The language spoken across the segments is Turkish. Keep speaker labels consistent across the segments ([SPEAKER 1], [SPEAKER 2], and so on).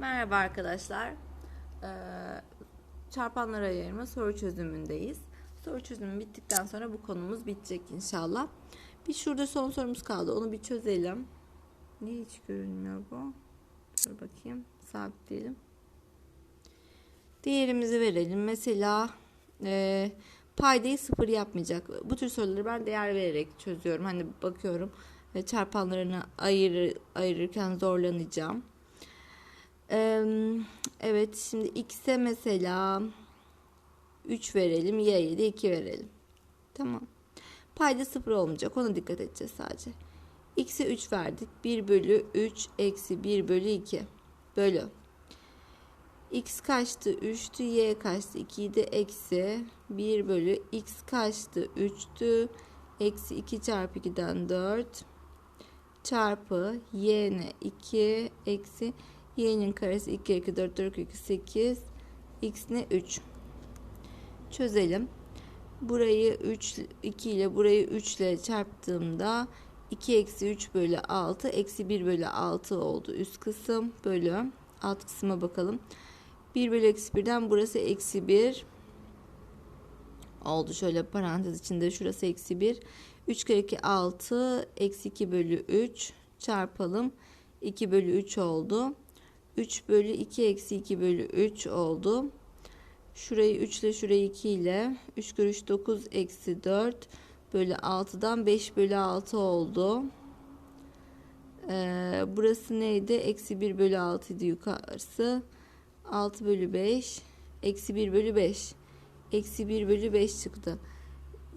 [SPEAKER 1] Merhaba arkadaşlar. Ee, çarpanlar ayırma soru çözümündeyiz. Soru çözümü bittikten sonra bu konumuz bitecek inşallah. Bir şurada son sorumuz kaldı. Onu bir çözelim. Niye hiç görünmüyor bu? Dur bakayım. Sabitleyelim. Değerimizi verelim. Mesela e, paydayı sıfır yapmayacak. Bu tür soruları ben değer vererek çözüyorum. Hani bakıyorum ve çarpanlarını ayır, ayırırken zorlanacağım. Ee, Evet şimdi x'e mesela 3 verelim. Y'ye de 2 verelim. Tamam. Payda 0 olmayacak. Ona dikkat edeceğiz sadece. X'e 3 verdik. 1 bölü 3 eksi 1 bölü 2. Bölü. X kaçtı? 3'tü. Y kaçtı? 2 de eksi 1 bölü X kaçtı? 3'tü. Eksi 2 çarpı 2'den 4 çarpı y ne 2 eksi y'nin karesi 2 2 4 4 2 8 x ne? 3 çözelim. Burayı 3 2 ile burayı 3 ile çarptığımda 2 eksi 3 bölü 6 eksi 1 bölü 6 oldu. Üst kısım bölü alt kısma bakalım. 1 bölü eksi 1'den burası eksi 1 oldu. Şöyle parantez içinde şurası eksi 1 3 kere 2 6 eksi 2 bölü 3 çarpalım. 2 bölü 3 oldu 3 bölü 2 eksi 2 bölü 3 oldu. Şurayı 3 ile şurayı 2 ile 3 kere 3 9 eksi 4 bölü 6'dan 5 bölü 6 oldu. Ee, burası neydi? Eksi 1 bölü 6 idi yukarısı. 6 bölü 5 eksi 1 bölü 5 eksi 1 bölü 5 çıktı.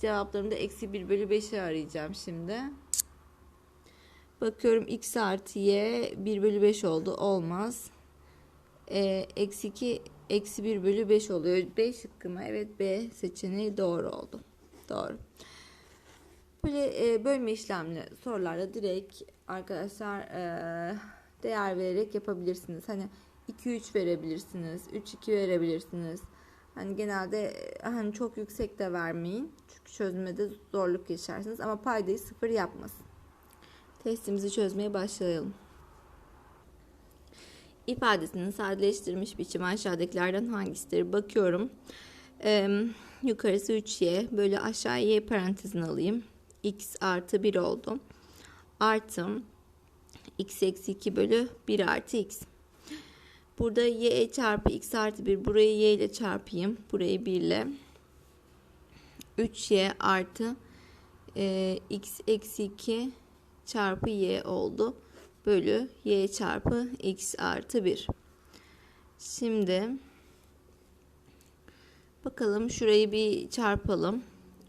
[SPEAKER 1] Cevaplarımda eksi 1 bölü 5'i arayacağım şimdi. Bakıyorum x artı y 1 bölü 5 oldu. Olmaz. E, eksi 2 eksi 1 bölü 5 oluyor. B şıkkı mı? Evet B seçeneği doğru oldu. Doğru. Böyle e, bölme işlemli sorularda direkt arkadaşlar e, değer vererek yapabilirsiniz. Hani 2-3 verebilirsiniz. 3-2 verebilirsiniz. Hani genelde e, hani çok yüksek de vermeyin. Çünkü çözmede zorluk yaşarsınız. Ama paydayı sıfır yapmasın. Testimizi çözmeye başlayalım. İfadesinin sadeleştirilmiş biçimi aşağıdakilerden hangisidir? Bakıyorum. Ee, yukarısı 3y. Böyle aşağı y parantezine alayım. x artı 1 oldu. Artı x eksi 2 bölü 1 artı x. Burada y çarpı x artı 1. Burayı y ile çarpayım. Burayı 1 ile. 3y artı e, x eksi 2 çarpı y oldu. Bölü y çarpı x artı 1. Şimdi bakalım şurayı bir çarpalım.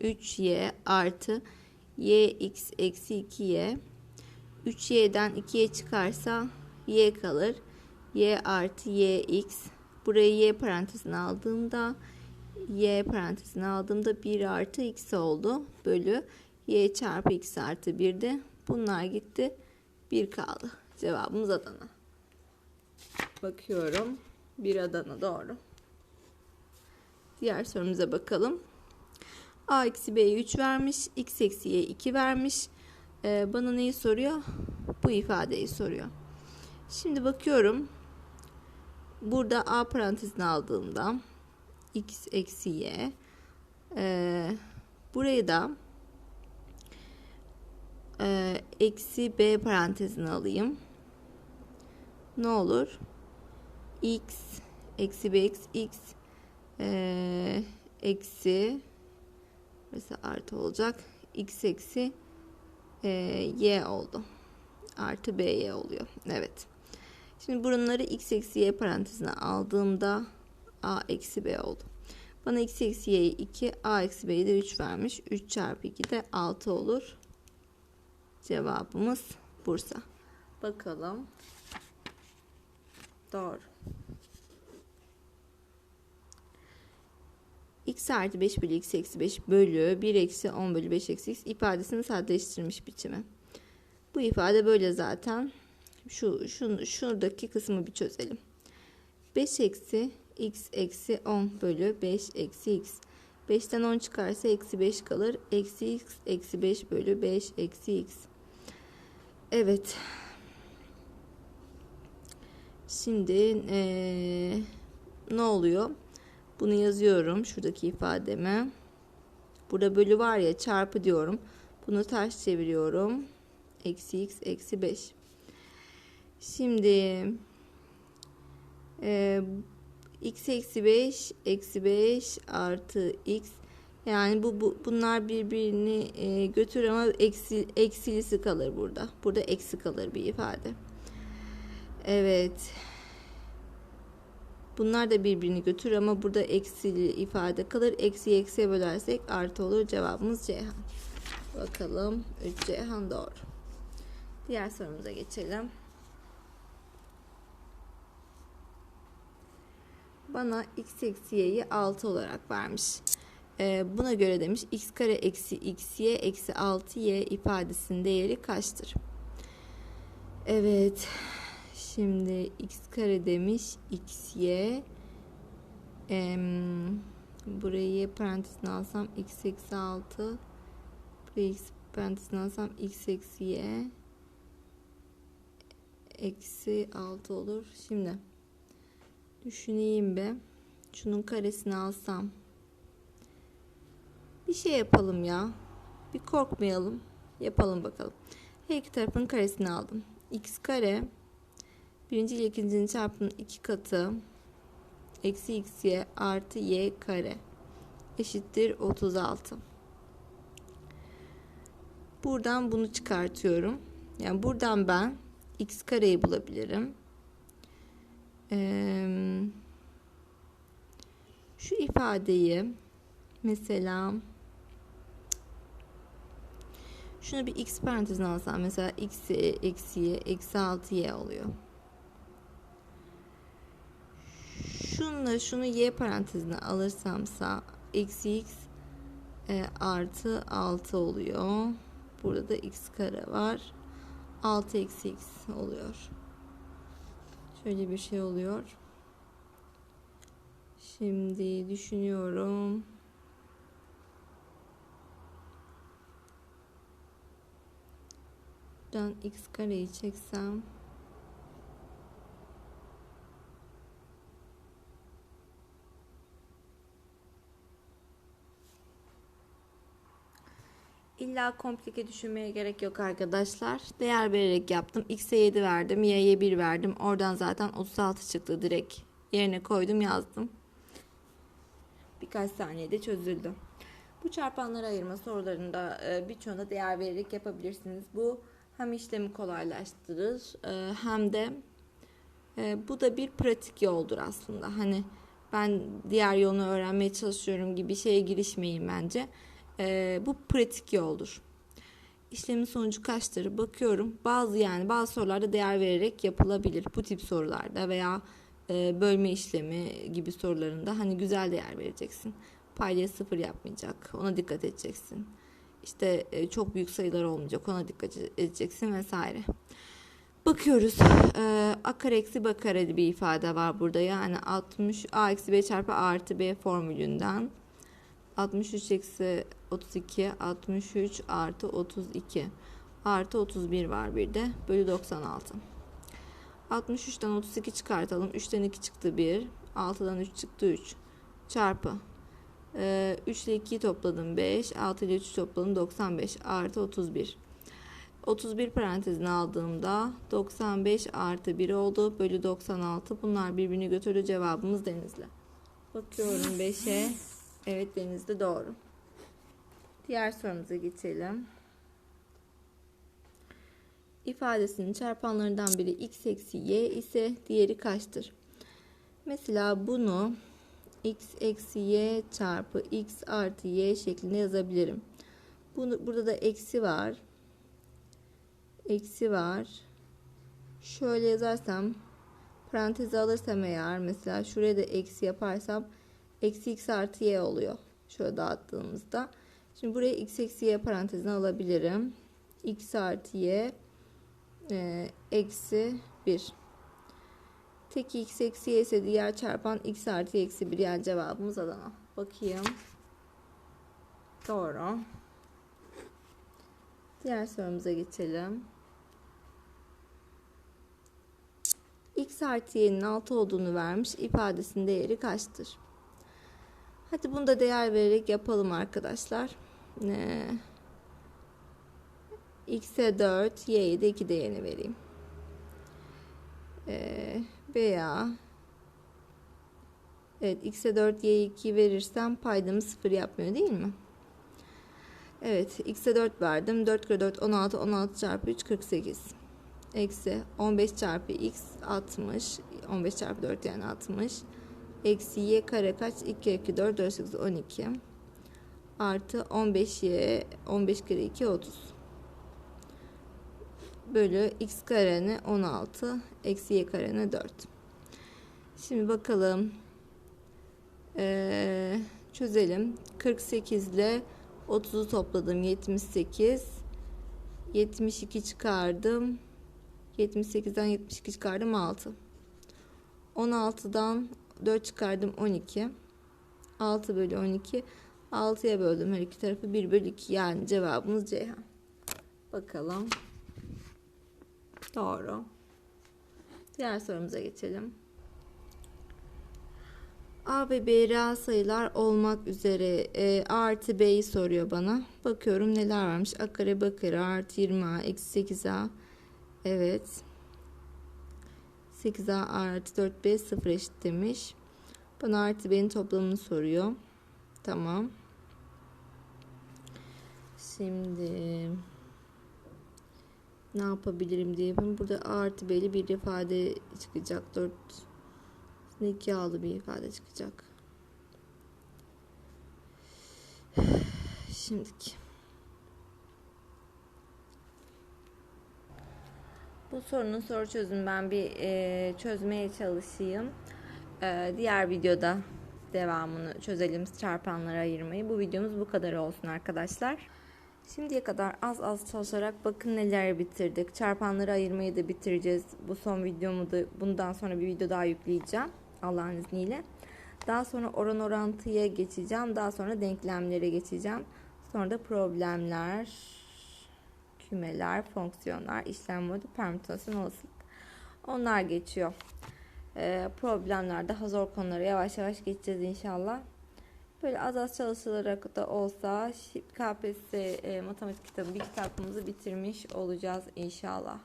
[SPEAKER 1] 3y artı y x eksi 2y. 3y'den 2y çıkarsa y kalır. y artı y x. Burayı y parantezine aldığımda y parantezine aldığımda 1 artı x oldu. Bölü y çarpı x artı 1'de Bunlar gitti. Bir kaldı. Cevabımız Adana. Bakıyorum. Bir Adana doğru. Diğer sorumuza bakalım. A eksi B'ye 3 vermiş. X eksi Y 2 vermiş. Ee, bana neyi soruyor? Bu ifadeyi soruyor. Şimdi bakıyorum. Burada A parantezini aldığımda X eksi Y. Ee, burayı da e, eksi b parantezine alayım. Ne olur? x eksi b x e, eksi mesela artı olacak. x eksi e, y oldu. Artı b y oluyor. Evet. Şimdi bunları x eksi y parantezine aldığımda a eksi b oldu. Bana x eksi y'yi 2, a eksi b'yi de 3 vermiş. 3 çarpı 2 de 6 olur. Cevabımız Bursa. Bakalım. Doğru. x artı 5 bölü x eksi 5 bölü 1 eksi 10 bölü 5 eksi x ifadesini sadeleştirmiş biçimi. Bu ifade böyle zaten. Şu, şu şuradaki kısmı bir çözelim. 5 eksi x eksi 10 bölü 5 eksi x. 5'ten 10 çıkarsa eksi 5 kalır. Eksi x eksi 5 bölü 5 eksi x. Evet. Şimdi eee, ne oluyor? Bunu yazıyorum şuradaki ifademe. Burada bölü var ya çarpı diyorum. Bunu ters çeviriyorum. Eksi x eksi 5. Şimdi e, x eksi 5 eksi 5 artı x yani bu, bu bunlar birbirini e, götürür ama eksi, eksilisi kalır burada. Burada eksi kalır bir ifade. Evet. Bunlar da birbirini götürür ama burada eksili ifade kalır. Eksi eksiye bölersek artı olur. Cevabımız Ceyhan. Bakalım 3 Ceyhan doğru. Diğer sorumuza geçelim. Bana x eksi y'yi 6 olarak vermiş. Ee, buna göre demiş x kare eksi x y eksi 6 y ifadesinin değeri kaçtır? Evet. Şimdi x kare demiş x y em, burayı parantezine alsam x eksi 6 burayı x parantezine alsam x eksi y eksi 6 olur. Şimdi düşüneyim be. Şunun karesini alsam. Bir şey yapalım ya. Bir korkmayalım. Yapalım bakalım. Her iki tarafın karesini aldım. x kare birinci ile ikincinin çarpımının iki katı eksi xy artı y kare eşittir 36. Buradan bunu çıkartıyorum. Yani buradan ben x kareyi bulabilirim. Ee, şu ifadeyi mesela şunu bir x parantezine alsam mesela x eksi y eksi 6y oluyor. Şunla şunu y parantezine alırsamsa eksi x e, artı 6 oluyor. Burada da x kare var. 6 eksi x oluyor. Şöyle bir şey oluyor. Şimdi düşünüyorum. Buradan x kareyi çeksem İlla komplike düşünmeye gerek yok arkadaşlar. Değer vererek yaptım. X'e 7 verdim. Y'ye 1 verdim. Oradan zaten 36 çıktı direkt. Yerine koydum yazdım. Birkaç saniyede çözüldü. Bu çarpanları ayırma sorularında e, birçoğuna değer vererek yapabilirsiniz. Bu hem işlemi kolaylaştırır e, hem de e, bu da bir pratik yoldur aslında. Hani ben diğer yolunu öğrenmeye çalışıyorum gibi şeye girişmeyin bence. E, bu pratik yoldur. İşlemin sonucu kaçtır? Bakıyorum. Bazı yani bazı sorularda değer vererek yapılabilir. Bu tip sorularda veya bölme işlemi gibi sorularında hani güzel değer vereceksin. Paydaya sıfır yapmayacak. Ona dikkat edeceksin. İşte e, çok büyük sayılar olmayacak. Ona dikkat edeceksin vesaire. Bakıyoruz. E, a kare eksi b kare bir ifade var burada. Yani 60 a eksi b çarpı a artı b formülünden 63 eksi 32 63 artı 32 artı 31 var bir de bölü 96 63'ten 32 çıkartalım 3'ten 2 çıktı 1 6'dan 3 çıktı 3 çarpı ee, 3 ile 2'yi topladım 5 6 ile 3'ü topladım 95 artı 31 31 parantezine aldığımda 95 artı 1 oldu. Bölü 96 bunlar birbirini götürdü. Cevabımız denizli. Bakıyorum 5'e Evet denizde doğru. Diğer sorumuza geçelim. İfadesinin çarpanlarından biri x eksi y ise diğeri kaçtır? Mesela bunu x eksi y çarpı x artı y şeklinde yazabilirim. Bunu, burada da eksi var. Eksi var. Şöyle yazarsam parantezi alırsam eğer mesela şuraya da eksi yaparsam eksi x artı y oluyor. Şöyle dağıttığımızda. Şimdi buraya x eksi y parantezine alabilirim. x artı y e, eksi 1. Tek x eksi y ise diğer çarpan x artı eksi 1 yani cevabımız Adana. Bakayım. Doğru. Diğer sorumuza geçelim. x artı y'nin 6 olduğunu vermiş. İfadesinin değeri kaçtır? Hadi bunu da değer vererek yapalım arkadaşlar. Ee, x'e 4, y'ye de 2 değerini vereyim. Ee, veya evet x'e 4, y'ye 2 verirsem paydamı 0 yapmıyor değil mi? Evet x'e 4 verdim. 4 kere 4 16, 16 çarpı 3 48. Eksi 15 çarpı x 60. 15 çarpı 4 yani 60. Eksi y kare kaç? 2 kere 2 4 4 8 12. Artı 15y 15 kere 2 30. Bölü x kareni 16. Eksi y kareni 4. Şimdi bakalım. Ee, çözelim. 48 ile 30'u topladım 78. 72 çıkardım. 78'den 72 çıkardım 6. 16'dan 4 çıkardım 12. 6 bölü 12. 6'ya böldüm her iki tarafı 1 bölü 2 yani cevabımız Ceyhan. Bakalım. Doğru. Diğer sorumuza geçelim. A ve B reel sayılar olmak üzere e, A artı B'yi soruyor bana. Bakıyorum neler varmış. A kare B artı 20A eksi 8A. Evet. 8A artı 4B 0 eşit demiş. Bana artı B'nin toplamını soruyor. Tamam. Şimdi ne yapabilirim diye yapayım. Burada A artı B'li bir ifade çıkacak. 4 2 yağlı bir ifade çıkacak. Şimdiki. Bu sorunun soru çözümü ben bir e, çözmeye çalışayım. E, diğer videoda devamını çözelim çarpanlara ayırmayı. Bu videomuz bu kadar olsun arkadaşlar. Şimdiye kadar az az çalışarak bakın neler bitirdik. Çarpanları ayırmayı da bitireceğiz. Bu son videomu da bundan sonra bir video daha yükleyeceğim. Allah'ın izniyle. Daha sonra oran orantıya geçeceğim. Daha sonra denklemlere geçeceğim. Sonra da problemler, kümeler, fonksiyonlar, işlem modu, permütasyon, olasılık. Onlar geçiyor. Ee, problemler daha zor konulara yavaş yavaş geçeceğiz inşallah. Böyle az az çalışılarak da olsa KPSS e, matematik kitabı bir kitabımızı bitirmiş olacağız inşallah.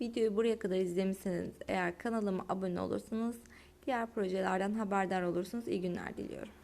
[SPEAKER 1] Videoyu buraya kadar izlemişseniz eğer kanalıma abone olursanız diğer projelerden haberdar olursunuz. İyi günler diliyorum.